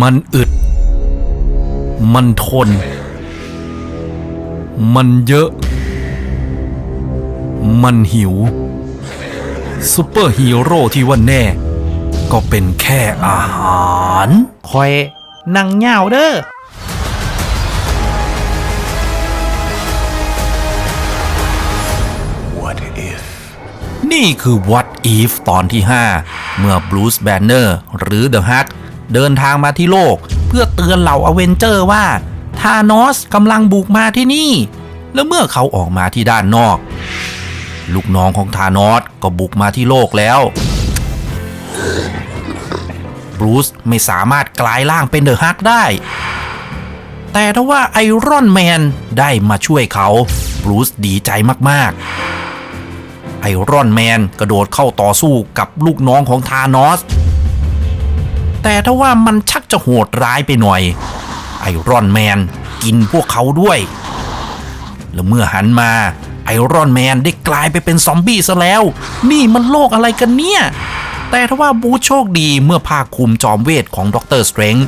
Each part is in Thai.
มันอึด มันทน มันเยอะ มันหิวซูเปอร์ฮีโร่ที่ว่าแน่ ก็เป็นแค่อาหารคอยนั่งเหงาเด้อ What if? นี่คือ What If ตอนที่ 5 เมื่อบรูซแบนเนอร์หรือเดอะฮัก เดินทางมาที่โลก เพื่อเตือนเหล่าอเวนเจอร์ว่าธานอสกำลังบุกมาที่นี่ และเมื่อเขาออกมาที่ด้านนอก ลูกน้องของธานอสก็บุกมาที่โลกแล้วบรูซไม่สามารถกลายร่างเป็นเดอะฮักได้ แต่ถ้าว่าไอรอนแมนได้มาช่วยเขาบรูซดีใจมากๆไอรอนแมนกระโดดเข้าต่อสู้กับลูกน้องของธานอส แต่ถ้าว่ามันชักจะโหดร้ายไปหน่อย ไอรอนแมนกินพวกเขาด้วย แล้วเมื่อหันมาไอรอนแมนได้กลายไปเป็นซอมบี้ซะแล้ว นี่มันโลกอะไรกันเนี่ย แต่ถ้าว่าบูโชคดีเมื่อภาคคุมจอมเวทของด็อกเตอร์สเตรนจ์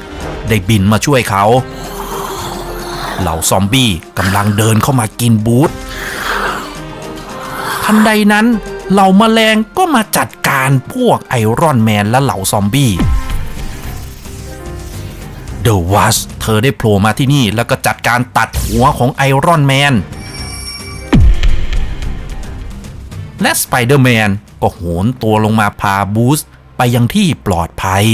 ได้บินมาช่วยเขา เหล่าซอมบี้กำลังเดินเข้ามากินบูธทันใดนั้นเหล่าแมลงก็มาจัดการพวกไอรอนแมนและเหล่าซอมบี้ เดอะวัสเธอได้โผล่มาที่นี่แล้วก็จัดการตัดหัวของไอรอนแมนและสไปเดอร์แมนก็โหนตัวลงมาพาบูสไปยังที่ปลอดภัย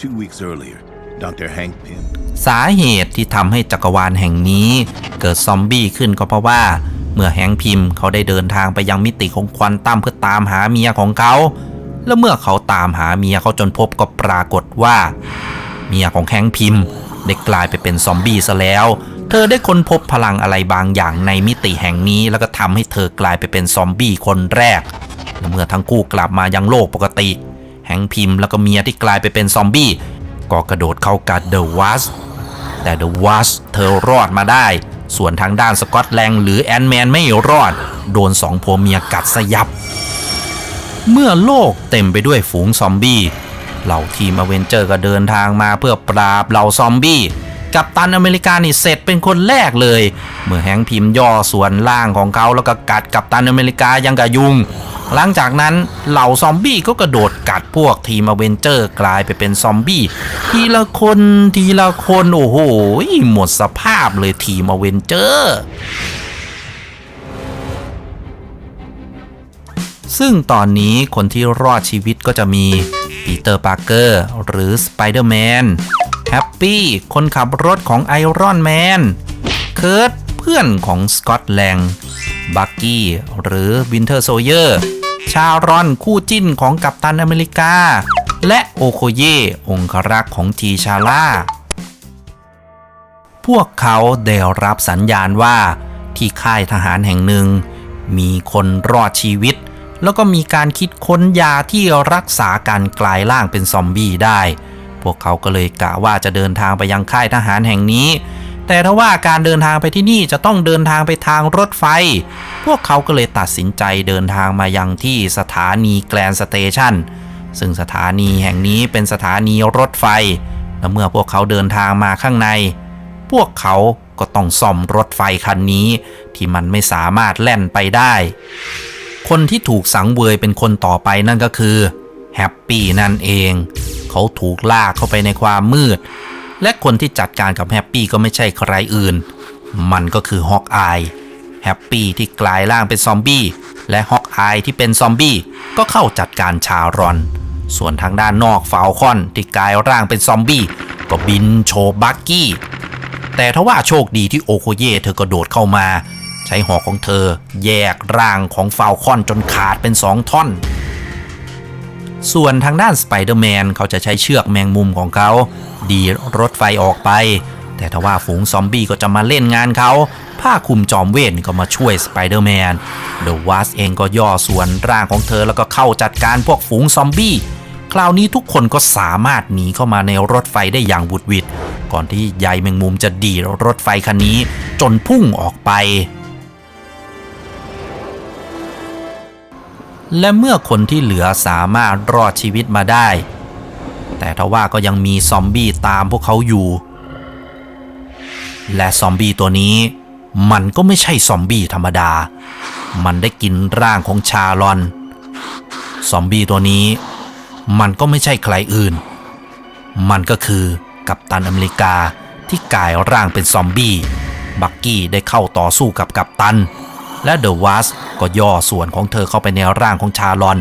Two weeks earlier, Dr. Hank Pym สาเหตุที่ทำให้จักรวาลแห่งนี้ เกิดซอมบี้ขึ้นก็เพราะว่า เมื่อแฮงค์พิมพ์เขาได้เดินทางไปยังมิติของควอนตัมเพื่อตามหาเมียของเขา และเมื่อเขาตามหาเมียเขาจนพบก็ปรากฏว่า เมียของแฮงพิมพ์ได้กลายไปเป็นซอมบี้ซะแล้ว เธอได้ค้นพบพลังอะไรบางอย่างในมิติแห่งนี้ แล้วก็ทำให้เธอกลายไปเป็นซอมบี้คนแรก และเมื่อทั้งคู่กลับมายังโลกปกติ แฮงพิมพ์แล้วก็เมียที่กลายไปเป็นซอมบี้ก็กระโดดเข้ากัดเดอะวัสแต่เดอะวัสเธอรอดมาได้ ส่วนทางด้านสกอตแลงหรือแอนแมนไม่รอด โดนสองผัวเมียกัดสยับ เมื่อโลกเต็มไปด้วยฝูงซอมบี้ เหล่าทีมอเวนเจอร์ก็เดินทางมาเพื่อปราบเหล่าซอมบี้ กับตันอเมริกานี่เสร็จเป็นคนแรกเลย เมื่อแฮงพิมพ์ย่อส่วนล่างของเขาแล้วก็กัดกับตันอเมริกายังกับยุง หลังจากนั้นเหล่าซอมบี้ก็กระโดดกัดพวกทีมอเวนเจอร์กลายไปเป็นซอมบี้ทีละคนทีละคนโอ้โหหมดสภาพเลยทีมอเวนเจอร์ ซึ่งตอนนี้คนที่รอดชีวิตก็จะมีปีเตอร์ปาร์เกอร์หรือสไปเดอร์แมนแฮปปี้คนขับรถของไอรอนแมนเคิร์ตเพื่อนของสกอตแลงบักกี้หรือวินเทอร์โซเยอร์ ชารอนคู่จิ้นของกัปตันอเมริกา และโอโคเยองครักษ์ของทีชาร่าพวกเขาได้รับสัญญาณว่าที่ค่ายทหารแห่งหนึ่ง มีคนรอดชีวิต แล้วก็มีการคิดค้นยาที่รักษาการกลายร่างเป็นซอมบี้ได้ พวกเขาก็เลยกะว่าจะเดินทางไปยังค่ายทหารแห่งนี้ แต่ถ้าว่าการเดินทางไปที่นี่จะต้องเดินทางไปทางรถไฟ พวกเขาก็เลยตัดสินใจเดินทางมายังที่สถานีแกลนสเตชันซึ่งสถานีแห่งนี้เป็นสถานีรถไฟ และเมื่อพวกเขาเดินทางมาข้างใน พวกเขาก็ต้องซ่อมรถไฟคันนี้ ที่มันไม่สามารถแล่นไปได้ คนที่ถูกสังเวยเป็นคนต่อไปนั่นก็คือแฮปปี้นั่นเอง เขาถูกลากเข้าไปในความมืด และคนที่จัดการกับแฮปปี้ก็ไม่ใช่ใครอื่น มันก็คือฮอกอายแฮปปี้ที่กลายร่างเป็นซอมบี้และฮอกอายที่เป็นซอมบี้ก็เข้าจัดการชารอน ส่วนทางด้านนอกฟาวคอนที่กลายร่างเป็นซอมบี้ก็บินโชบักกี้ แต่ทว่าโชคดีที่โอโคเย่เธอกระโดดเข้ามา ใช้หอกของเธอ แยกร่างของฟาวคอนจนขาดเป็นสองท่อน ส่วนทางด้านสไปเดอร์แมนเขาจะใช้เชือกแมงมุมของเขา ดีรถไฟออกไป แต่ทว่าฝูงซอมบี้ก็จะมาเล่นงานเขา ผ้าคลุมจอมเวทก็มาช่วยสไปเดอร์แมนเดอะวัสเองก็ย่อส่วนร่างของเธอแล้วก็เข้าจัดการพวกฝูงซอมบี้คราวนี้ทุกคนก็สามารถหนีเข้ามาในรถไฟได้อย่างบุดหวิดก่อนที่ใยแมงมุมจะดีรถไฟคันนี้ จนพุ่งออกไป และเมื่อคนที่เหลือสามารถรอดชีวิตมาได้ แต่ทว่าก็ยังมีซอมบี้ตามพวกเขาอยู่ และซอมบี้ตัวนี้ มันก็ไม่ใช่ซอมบี้ธรรมดา มันได้กินร่างของชาลอน ซอมบี้ตัวนี้ มันก็ไม่ใช่ใครอื่น มันก็คือกัปตันอเมริกาที่กลายร่างเป็นซอมบี้ บักกี้ได้เข้าต่อสู้กับกัปตัน และเดอะวัสก็ย่อส่วนของเธอเข้าไปในร่างของชาลอน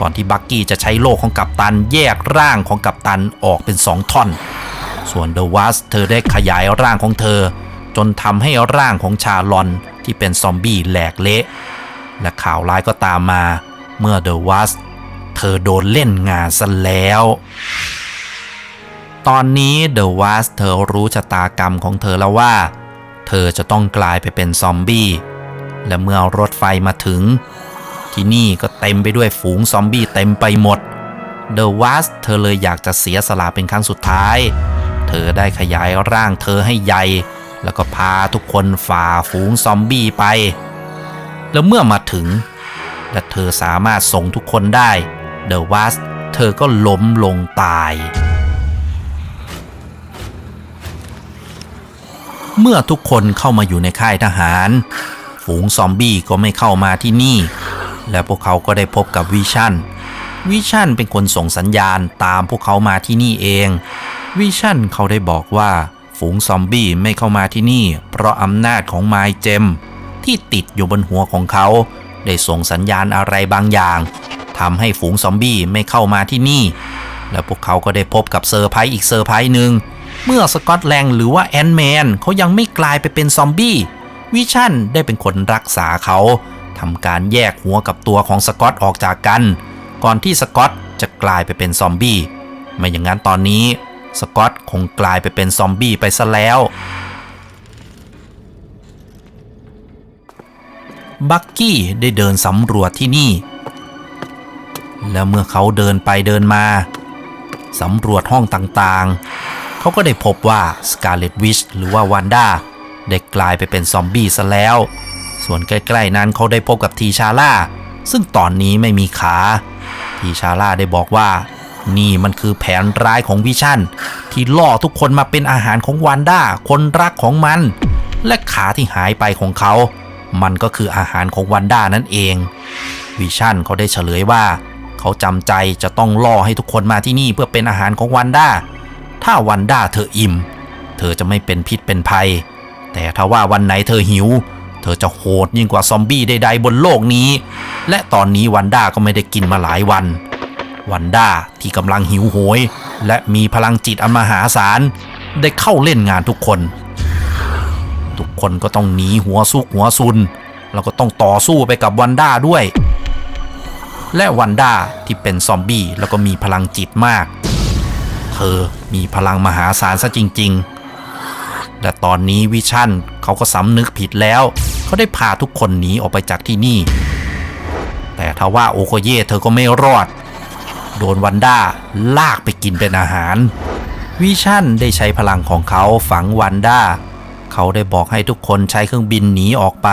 ก่อนที่บักกี้จะใช้โล่ของกัปตันแยกร่างของกัปตันออกเป็นสองท่อน ส่วนเดอะวัสเธอได้ขยายร่างของเธอ จนทำให้ร่างของชาลอนที่เป็นซอมบี้แหลกเละ และข่าวร้ายก็ตามมาเมื่อเดอะวัสเธอโดนเล่นงานซะแล้ว ตอนนี้เดอะวัสเธอรู้ชะตากรรมของเธอแล้วว่า เธอจะต้องกลายไปเป็นซอมบี้ และเมื่อรถไฟมาถึง ที่นี่ก็เต็มไปด้วยฝูงซอมบี้เต็มไปหมด เดอะวัสเธอเลยอยากจะเสียสละเป็นครั้งสุดท้าย เธอได้ขยายร่างเธอให้ใหญ่ แล้วก็พาทุกคนฝ่าฝูงซอมบี้ไป แล้วเมื่อมาถึง และเธอสามารถส่งทุกคนได้ เดอะวัสเธอก็ล้มลงตายเมื่อทุกคนเข้ามาอยู่ในค่ายทหาร ฝูงซอมบี้ก็ไม่เข้ามาที่นี่ และพวกเขาก็ได้พบกับวิชั่น วิชั่นเป็นคนส่งสัญญาณตามพวกเขามาที่นี่เอง วิชั่นเขาได้บอกว่าฝูงซอมบี้ไม่เข้ามาที่นี่ เพราะอำนาจของไมเจม ที่ติดอยู่บนหัวของเขา ได้ส่งสัญญาณอะไรบางอย่างทำให้ฝูงซอมบี้ไม่เข้ามาที่นี่ และพวกเขาก็ได้พบกับเซอร์ไพรส์อีกเซอร์ไพรส์หนึ่งเมื่อสกอตแลงหรือว่าแอนแมนเขายังไม่กลายไปเป็นซอมบี้ วิชั่นได้เป็นคนรักษาเขาทำการแยกหัวกับตัวของสกอตออกจากกัน ก่อนที่สกอตจะกลายไปเป็นซอมบี้ไม่อย่างนั้นตอนนี้สกอตคงกลายไปเป็นซอมบี้ไปซะแล้วบักกี้ได้เดินสำรวจที่นี่ แล้วเมื่อเขาเดินไปเดินมาสำรวจห้องต่างๆ เขาก็ได้พบว่าสกาเลตวิชหรือว่าวันด้า ได้กลายไปเป็นซอมบี้ซะแล้ว ส่วนใกล้ๆนั้นเขาได้พบกับทีชาร่า ซึ่งตอนนี้ไม่มีขา ทีชาร่าได้บอกว่า นี่มันคือแผนร้ายของวิชั่นที่ล่อทุกคนมาเป็นอาหารของวันด้าคนรักของมัน และขาที่หายไปของเขา มันก็คืออาหารของวันด้านั่นเอง วิชั่นเขาได้เฉลยว่า เขาจำใจจะต้องล่อให้ทุกคนมาที่นี่เพื่อเป็นอาหารของวันด้าถ้าวันด้าเธออิ่ม เธอจะไม่เป็นพิษเป็นภัย แต่ถ้าว่าวันไหนเธอหิว เธอจะโหดยิ่งกว่าซอมบี้ใดๆบนโลกนี้ และตอนนี้วันด้าก็ไม่ได้กินมาหลายวัน วันด้าที่กำลังหิวโหย และมีพลังจิตอันมหาศาลได้เข้าเล่นงานทุกคน ทุกคนก็ต้องหนีหัวซุกหัวซุน แล้วก็ต้องต่อสู้ไปกับวันด้าด้วย และวันด้าที่เป็นซอมบี้แล้วก็มีพลังจิตมาก เธอมีพลังมหาศาลซะจริง ๆ และตอนนี้วิชั่นเขาก็สำนึกผิดแล้ว เขาได้พาทุกคนหนีออกไปจากที่นี่ แต่ทว่าโอโคเย่เธอก็ไม่รอด โดนวันด้าลากไปกินเป็นอาหาร วิชั่นได้ใช้พลังของเขาฝังวันด้า เขาได้บอกให้ทุกคนใช้เครื่องบินหนีออกไป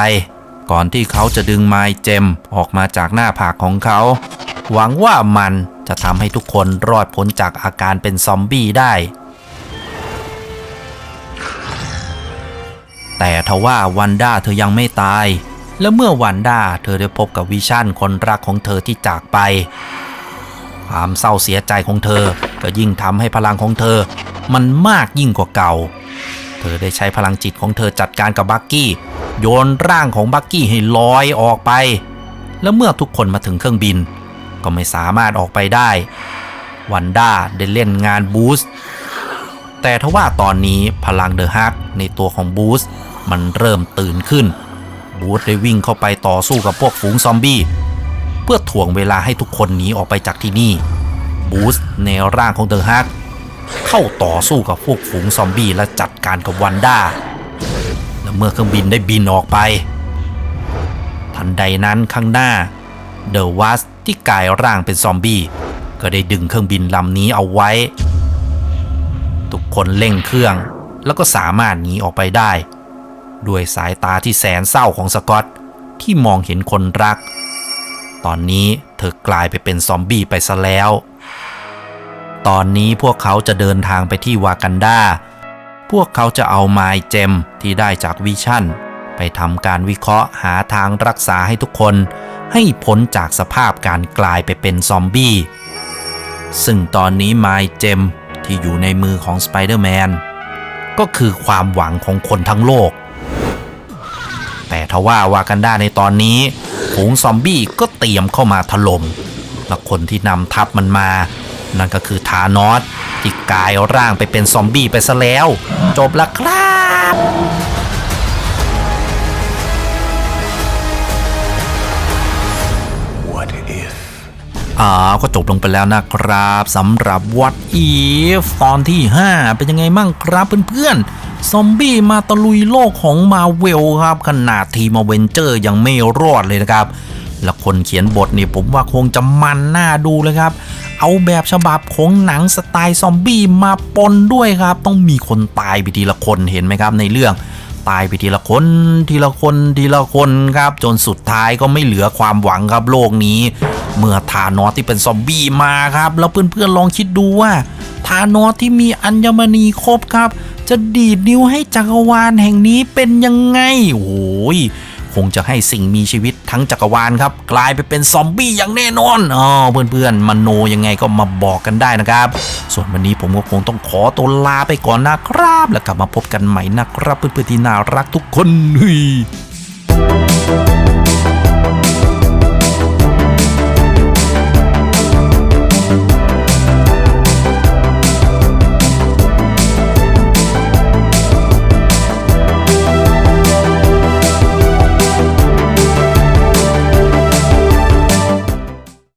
ก่อนที่เขาจะดึงไม้เจมออกมาจากหน้าผากของเขา หวังว่ามันจะทำให้ทุกคนรอดพ้นจากอาการเป็นซอมบี้ได้ แต่ทว่าวันด้าเธอยังไม่ตาย และเมื่อวันด้าเธอได้พบกับวิชั่นคนรักของเธอที่จากไป ความเศร้าเสียใจของเธอก็ยิ่งทำให้พลังของเธอ มันมากยิ่งกว่าเก่า เธอได้ใช้พลังจิตของเธอจัดการกับบักกี้ โยนร่างของบักกี้ให้ลอยออกไป แล้วเมื่อทุกคนมาถึงเครื่องบิน ก็ไม่สามารถออกไปได้วันด้าได้เล่นงานบูส แต่ทว่าตอนนี้พลังเดอะฮักในตัวของบูส์มันเริ่มตื่นขึ้น บูส์ได้วิ่งเข้าไปต่อสู้กับพวกฝูงซอมบี้ เพื่อถ่วงเวลาให้ทุกคนหนีออกไปจากที่นี่ บูส์ในร่างของเดอะฮักเข้าต่อสู้กับพวกฝูงซอมบี้และจัดการกับวันด้าและเมื่อเครื่องบินได้บินออกไป ทันใดนั้นข้างหน้าเดอะวัสที่กลายร่างเป็นซอมบี้ก็ได้ดึงเครื่องบินลำนี้เอาไว้ ทุกคนเร่งเครื่อง แล้วก็สามารถหนีออกไปได้ ด้วยสายตาที่แสนเศร้าของสกอตที่มองเห็นคนรัก ตอนนี้เธอกลายไปเป็นซอมบี้ไปซะแล้ว ตอนนี้พวกเขาจะเดินทางไปที่วากันดาพวกเขาจะเอาไมล์เจมที่ได้จากวิชั่น ไปทำการวิเคราะห์หาทางรักษาให้ทุกคน ให้พ้นจากสภาพการกลายไปเป็นซอมบี้ ซึ่งตอนนี้ไมล์เจม ที่อยู่ในมือของสไปเดอร์แมนก็คือความหวังของคนทั้งโลก แต่ทว่าวากันดาในตอนนี้ฝูงซอมบี้ก็เตรียมเข้ามาถล่มและคนที่นำทัพมันมา นั่นก็คือทานอสที่กลายร่างไปเป็นซอมบี้ไปซะแล้ว จบละครับ อาก็จบลงไปแล้วนะครับสำหรับ What If ตอนที่ 5 เป็นยังไงมั่งครับเพื่อนๆ ซอมบี้มาตะลุยโลกของมาเวลครับ ขนาดทีมเวนเจอร์ยังไม่รอดเลยนะครับ และคนเขียนบทนี่ผมว่าคงจะมันน่าดูเลยครับ เอาแบบฉบับของหนังสไตล์ซอมบี้มาปนด้วยครับ ต้องมีคนตายไปทีละคนเห็นไหมครับในเรื่อง ตายไปทีละคนทีละคนทีละคนครับ จนสุดท้ายก็ไม่เหลือความหวังครับโลกนี้ เมื่อทานอสที่เป็นซอมบี้มาครับ แล้วเพื่อนๆลองคิดดูว่าทานอสที่มีอัญมณีครบครับ จะดีดนิ้วให้จักรวาลแห่งนี้เป็นยังไงโอ้ย คงจะให้สิ่งมีชีวิตทั้งจักรวาลครับ กลายไปเป็นซอมบี้อย่างแน่นอนอ๋อเพื่อนๆมโนยังไงก็มาบอกกันได้นะครับ ส่วนวันนี้ผมก็คงต้องขอตัวลาไปก่อนนะครับ แล้วกลับมาพบกันใหม่นะครับ เพื่อนๆที่น่ารักทุกคนฮ